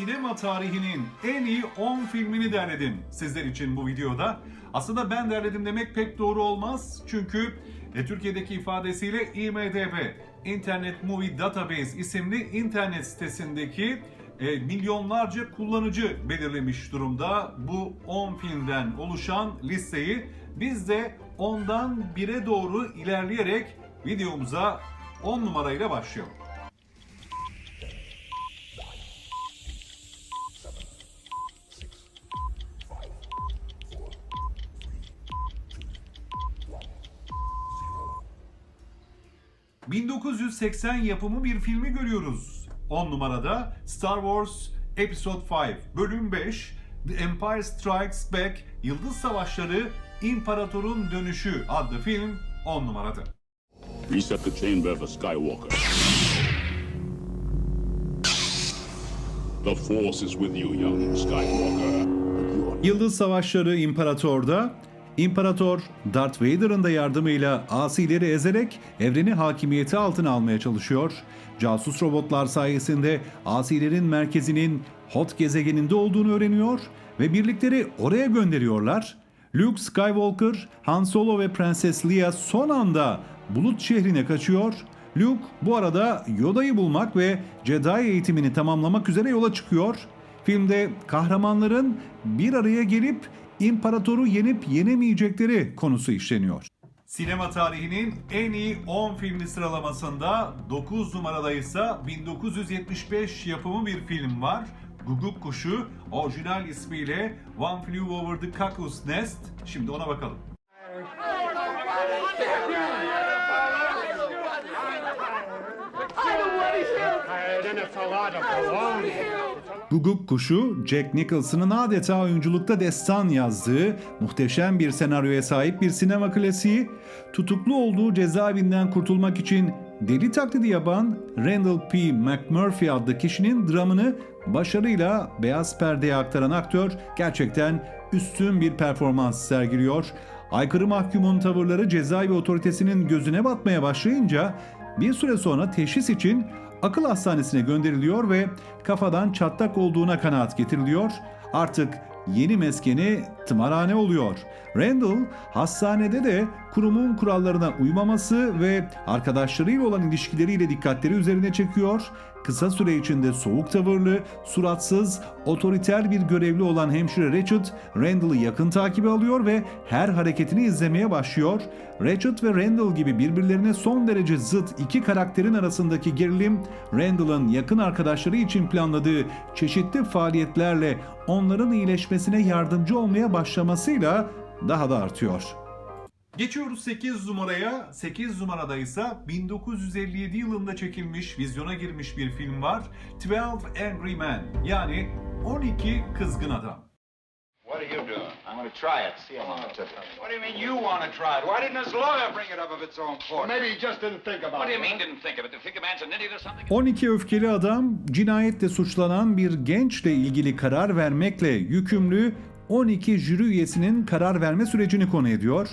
sinema tarihinin en iyi 10 filmini derledim sizler için bu videoda. Aslında ben derledim demek pek doğru olmaz. Çünkü e, Türkiye'deki ifadesiyle IMDB, Internet Movie Database isimli internet sitesindeki e, milyonlarca kullanıcı belirlemiş durumda bu 10 filmden oluşan listeyi. Biz de ondan 1'e doğru ilerleyerek videomuza 10 numarayla başlayalım. ...1980 yapımı bir filmi görüyoruz. 10 numarada Star Wars Episode 5 Bölüm 5 The Empire Strikes Back Yıldız Savaşları İmparatorun Dönüşü adlı film 10 numarada. Reset the chamber for Skywalker. The Force is with you, young Skywalker. Yıldız Savaşları İmparator'da İmparator Darth Vader'ın da yardımıyla asileri ezerek evreni hakimiyeti altına almaya çalışıyor. Casus robotlar sayesinde asilerin merkezinin Hot gezegeninde olduğunu öğreniyor ve birlikleri oraya gönderiyorlar. Luke Skywalker, Han Solo ve Prenses Leia son anda Bulut şehrine kaçıyor. Luke bu arada Yoda'yı bulmak ve Jedi eğitimini tamamlamak üzere yola çıkıyor. Filmde kahramanların bir araya gelip imparatoru yenip yenemeyecekleri konusu işleniyor. Sinema tarihinin en iyi 10 filmi sıralamasında 9 numarada ise 1975 yapımı bir film var. Guguk Kuşu orijinal ismiyle One Flew Over the Cuckoo's Nest. Şimdi ona bakalım. Guguk Kuşu, Jack Nicholson'ın adeta oyunculukta destan yazdığı muhteşem bir senaryoya sahip bir sinema klasiği, tutuklu olduğu cezaevinden kurtulmak için deli taklidi yapan Randall P. McMurphy adlı kişinin dramını başarıyla beyaz perdeye aktaran aktör gerçekten üstün bir performans sergiliyor. Aykırı mahkumun tavırları cezaevi otoritesinin gözüne batmaya başlayınca bir süre sonra teşhis için akıl hastanesine gönderiliyor ve kafadan çatlak olduğuna kanaat getiriliyor. Artık yeni meskeni tımarhane oluyor. Randall hastanede de kurumun kurallarına uymaması ve arkadaşlarıyla olan ilişkileriyle dikkatleri üzerine çekiyor. Kısa süre içinde soğuk tavırlı, suratsız, otoriter bir görevli olan hemşire Ratchet, Randall'ı yakın takibe alıyor ve her hareketini izlemeye başlıyor. Ratchet ve Randall gibi birbirlerine son derece zıt iki karakterin arasındaki gerilim, Randall'ın yakın arkadaşları için planladığı çeşitli faaliyetlerle onların iyileşmesine yardımcı olmaya başlamasıyla daha da artıyor. Geçiyoruz 8 numaraya. 8 numarada ise 1957 yılında çekilmiş, vizyona girmiş bir film var. 12 Angry Men yani 12 Kızgın Adam. What are you doing? I'm going to try it, see how long it took. What do you mean you want to try it? Why didn't his lawyer bring it up of its own accord? Maybe he just didn't think about What do you it. mean didn't think of it? Do you think the man's an idiot or something? 12 öfkeli adam cinayetle suçlanan bir gençle ilgili karar vermekle yükümlü 12 jüri üyesinin karar verme sürecini konu ediyor.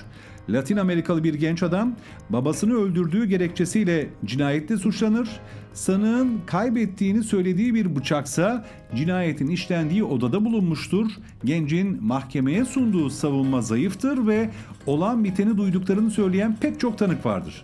Latin Amerikalı bir genç adam babasını öldürdüğü gerekçesiyle cinayetle suçlanır. Sanığın kaybettiğini söylediği bir bıçaksa cinayetin işlendiği odada bulunmuştur. Gencin mahkemeye sunduğu savunma zayıftır ve olan biteni duyduklarını söyleyen pek çok tanık vardır.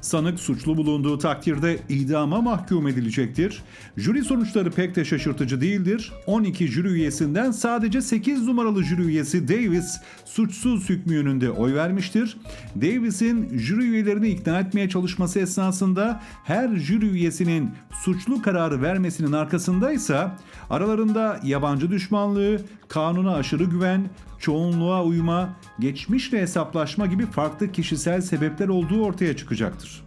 Sanık suçlu bulunduğu takdirde idama mahkum edilecektir. Jüri sonuçları pek de şaşırtıcı değildir. 12 jüri üyesinden sadece 8 numaralı jüri üyesi Davis suçsuz hükmü yönünde oy vermiştir. Davis'in jüri üyelerini ikna etmeye çalışması esnasında her jüri üyesinin suçlu kararı vermesinin arkasında ise aralarında yabancı düşmanlığı, kanuna aşırı güven, çoğunluğa uyma, geçmişle hesaplaşma gibi farklı kişisel sebepler olduğu ortaya çıkacaktır.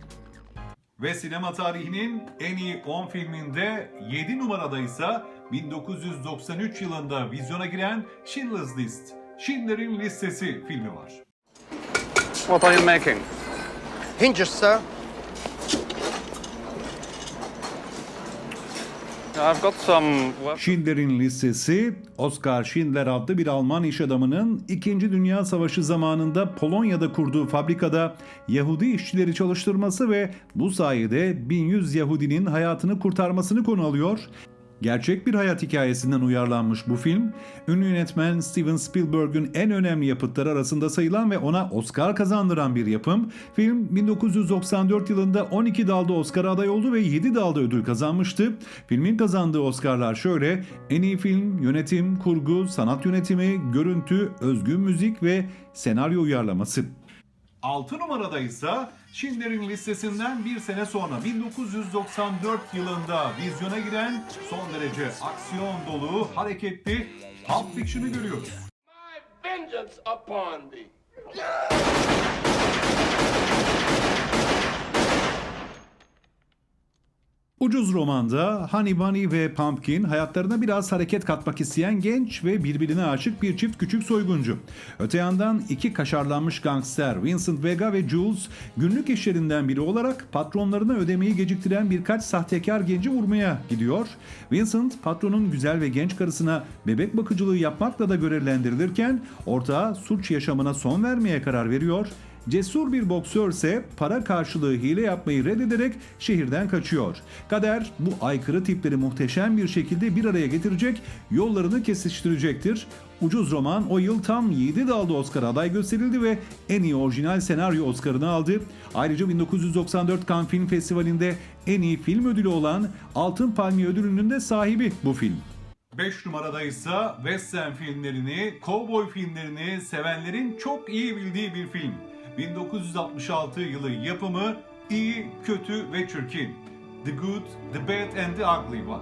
Ve sinema tarihinin en iyi 10 filminde 7 numarada ise 1993 yılında vizyona giren Schindler's List, Schindler'in Listesi filmi var. What are you making? Hinges, sir. Schindler'in Listesi, Oskar Schindler adlı bir Alman iş adamının 2. Dünya Savaşı zamanında Polonya'da kurduğu fabrikada Yahudi işçileri çalıştırması ve bu sayede 1100 Yahudinin hayatını kurtarmasını konu alıyor. Gerçek bir hayat hikayesinden uyarlanmış bu film, ünlü yönetmen Steven Spielberg'ün en önemli yapıtları arasında sayılan ve ona Oscar kazandıran bir yapım. Film 1994 yılında 12 dalda Oscar aday oldu ve 7 dalda ödül kazanmıştı. Filmin kazandığı Oscar'lar şöyle: en iyi film, yönetim, kurgu, sanat yönetimi, görüntü, özgün müzik ve senaryo uyarlaması. 6 numarada ise Schindler'in listesinden bir sene sonra 1994 yılında vizyona giren son derece aksiyon dolu, hareketli Pulp Fiction'ı görüyoruz. my vengeance upon thee. Ucuz romanda Honey Bunny ve Pumpkin hayatlarına biraz hareket katmak isteyen genç ve birbirine aşık bir çift küçük soyguncu. Öte yandan iki kaşarlanmış gangster Vincent Vega ve Jules günlük işlerinden biri olarak patronlarına ödemeyi geciktiren birkaç sahtekar genci vurmaya gidiyor. Vincent patronun güzel ve genç karısına bebek bakıcılığı yapmakla da görevlendirilirken ortağı suç yaşamına son vermeye karar veriyor. Cesur bir boksörse para karşılığı hile yapmayı reddederek şehirden kaçıyor. Kader bu aykırı tipleri muhteşem bir şekilde bir araya getirecek, yollarını kesiştirecektir. Ucuz roman o yıl tam 7 dalda Oscar aday gösterildi ve en iyi orijinal senaryo Oscar'ını aldı. Ayrıca 1994 Cannes Film Festivali'nde en iyi film ödülü olan Altın Palmiye ödülünün de sahibi bu film. 5 numarada ise western filmlerini, kovboy filmlerini sevenlerin çok iyi bildiği bir film. 1966 yılı yapımı İyi, Kötü ve Çirkin. The Good, The Bad and The Ugly var.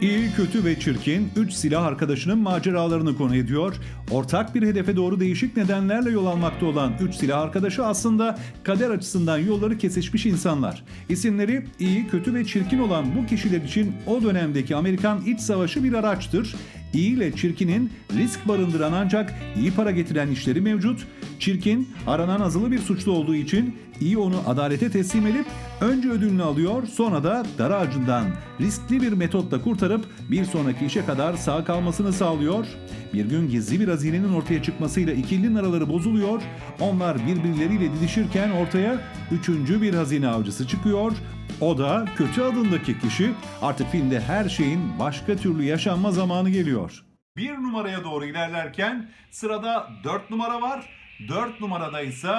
İyi, kötü ve çirkin 3 silah arkadaşının maceralarını konu ediyor. Ortak bir hedefe doğru değişik nedenlerle yol almakta olan 3 silah arkadaşı aslında kader açısından yolları kesişmiş insanlar. İsimleri iyi, kötü ve çirkin olan bu kişiler için o dönemdeki Amerikan iç savaşı bir araçtır. İyi ile çirkinin risk barındıran ancak iyi para getiren işleri mevcut. Çirkin aranan azılı bir suçlu olduğu için iyi onu adalete teslim edip önce ödülünü alıyor sonra da dar ağacından riskli bir metotla kurtarıp bir sonraki işe kadar sağ kalmasını sağlıyor. Bir gün gizli bir hazinenin ortaya çıkmasıyla ikilinin araları bozuluyor. Onlar birbirleriyle didişirken ortaya üçüncü bir hazine avcısı çıkıyor. O da kötü adındaki kişi artık filmde her şeyin başka türlü yaşanma zamanı geliyor. Bir numaraya doğru ilerlerken sırada 4 numara var. 4 numarada ise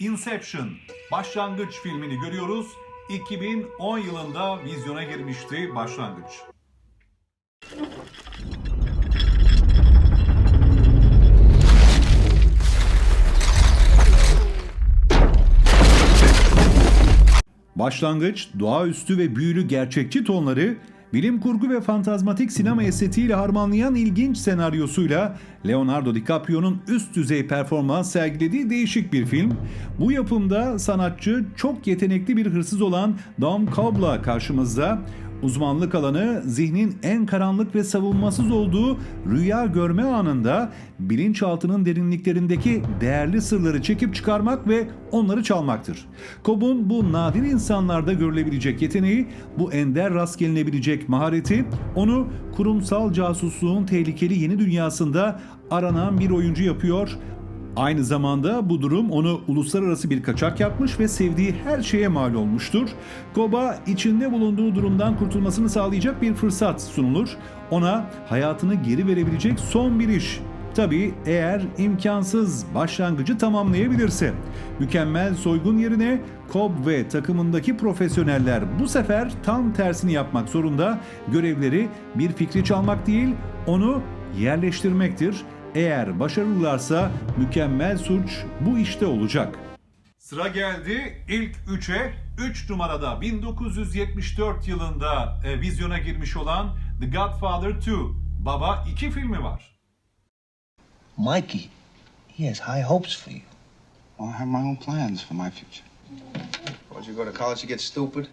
Inception başlangıç filmini görüyoruz. 2010 yılında vizyona girmişti başlangıç. Başlangıç, doğaüstü ve büyülü gerçekçi tonları, bilim kurgu ve fantazmatik sinema estetiğiyle harmanlayan ilginç senaryosuyla Leonardo DiCaprio'nun üst düzey performans sergilediği değişik bir film. Bu yapımda sanatçı çok yetenekli bir hırsız olan Dom Cobb'la karşımızda. Uzmanlık alanı zihnin en karanlık ve savunmasız olduğu rüya görme anında bilinçaltının derinliklerindeki değerli sırları çekip çıkarmak ve onları çalmaktır. Cobb'un bu nadir insanlarda görülebilecek yeteneği, bu ender rast gelinebilecek mahareti onu kurumsal casusluğun tehlikeli yeni dünyasında aranan bir oyuncu yapıyor. Aynı zamanda bu durum onu uluslararası bir kaçak yapmış ve sevdiği her şeye mal olmuştur. Koba içinde bulunduğu durumdan kurtulmasını sağlayacak bir fırsat sunulur. Ona hayatını geri verebilecek son bir iş. Tabii eğer imkansız başlangıcı tamamlayabilirse. Mükemmel soygun yerine Cobb ve takımındaki profesyoneller bu sefer tam tersini yapmak zorunda. Görevleri bir fikri çalmak değil, onu yerleştirmektir. Eğer başarılılarsa mükemmel suç bu işte olacak. Sıra geldi ilk 3'e. 3 numarada 1974 yılında e, vizyona girmiş olan The Godfather 2. Baba 2 filmi var. Mikey, he has high hopes for you. Well, I have my own plans for my future. Once you go to college, you get stupid.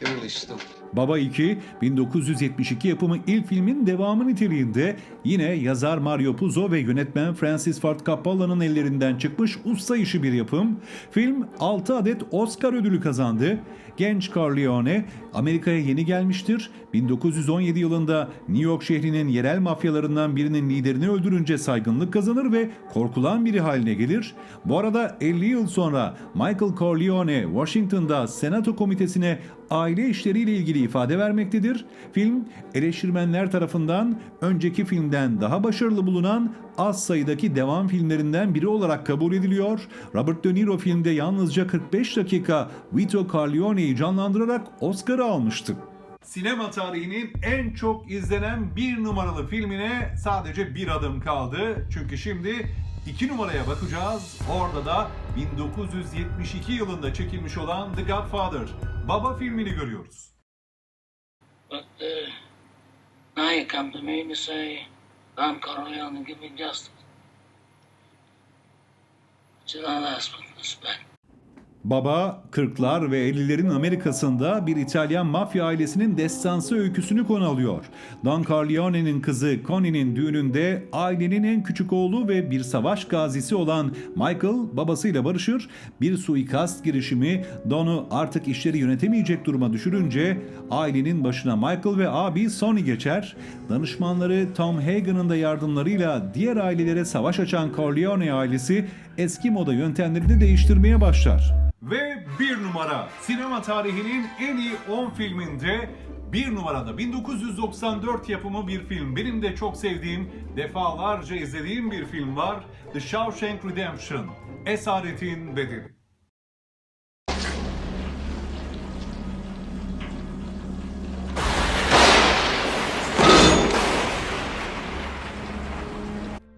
You're really stupid. Baba 2, 1972 yapımı ilk filmin devamı niteliğinde yine yazar Mario Puzo ve yönetmen Francis Ford Coppola'nın ellerinden çıkmış usta işi bir yapım. Film 6 adet Oscar ödülü kazandı. Genç Corleone Amerika'ya yeni gelmiştir. 1917 yılında New York şehrinin yerel mafyalarından birinin liderini öldürünce saygınlık kazanır ve korkulan biri haline gelir. Bu arada 50 yıl sonra Michael Corleone Washington'da Senato Komitesi'ne aile işleriyle ilgili ifade vermektedir. Film eleştirmenler tarafından önceki filmden daha başarılı bulunan az sayıdaki devam filmlerinden biri olarak kabul ediliyor. Robert De Niro filmde yalnızca 45 dakika Vito Corleone'yi canlandırarak Oscar'ı almıştı. Sinema tarihinin en çok izlenen bir numaralı filmine sadece bir adım kaldı. Çünkü şimdi iki numaraya bakacağız. Orada da 1972 yılında çekilmiş olan The Godfather, Baba filmini görüyoruz. But uh, now you come to me and you say, Don Corleone, give me justice. Should I ask with respect? Baba, 40'lar ve 50'lerin Amerika'sında bir İtalyan mafya ailesinin destansı öyküsünü konu alıyor. Don Corleone'nin kızı Connie'nin düğününde ailenin en küçük oğlu ve bir savaş gazisi olan Michael babasıyla barışır. Bir suikast girişimi Don'u artık işleri yönetemeyecek duruma düşürünce ailenin başına Michael ve abi Sonny geçer. Danışmanları Tom Hagen'ın da yardımlarıyla diğer ailelere savaş açan Corleone ailesi eski moda yöntemleri de değiştirmeye başlar. Ve bir numara sinema tarihinin en iyi 10 filminde bir numarada 1994 yapımı bir film. Benim de çok sevdiğim, defalarca izlediğim bir film var. The Shawshank Redemption. Esaretin Bedeli.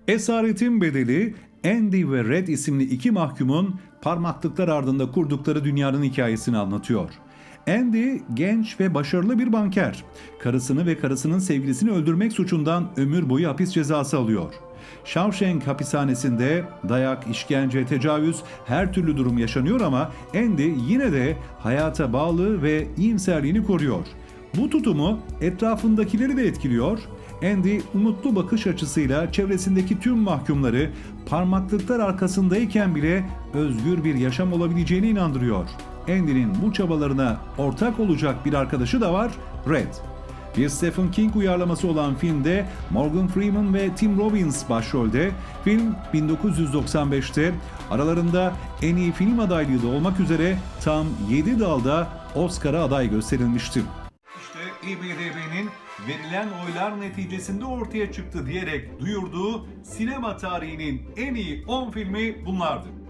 Esaretin bedeli Andy ve Red isimli iki mahkumun parmaklıklar ardında kurdukları dünyanın hikayesini anlatıyor. Andy genç ve başarılı bir banker. Karısını ve karısının sevgilisini öldürmek suçundan ömür boyu hapis cezası alıyor. Shawshank hapishanesinde dayak, işkence, tecavüz her türlü durum yaşanıyor ama Andy yine de hayata bağlı ve iyimserliğini koruyor. Bu tutumu etrafındakileri de etkiliyor. Andy umutlu bakış açısıyla çevresindeki tüm mahkumları parmaklıklar arkasındayken bile özgür bir yaşam olabileceğine inandırıyor. Andy'nin bu çabalarına ortak olacak bir arkadaşı da var, Red. Bir Stephen King uyarlaması olan filmde Morgan Freeman ve Tim Robbins başrolde. Film 1995'te aralarında en iyi film adaylığı da olmak üzere tam 7 dalda Oscar'a aday gösterilmişti. İşte IMDB'nin verilen oylar neticesinde ortaya çıktı diyerek duyurduğu sinema tarihinin en iyi 10 filmi bunlardı.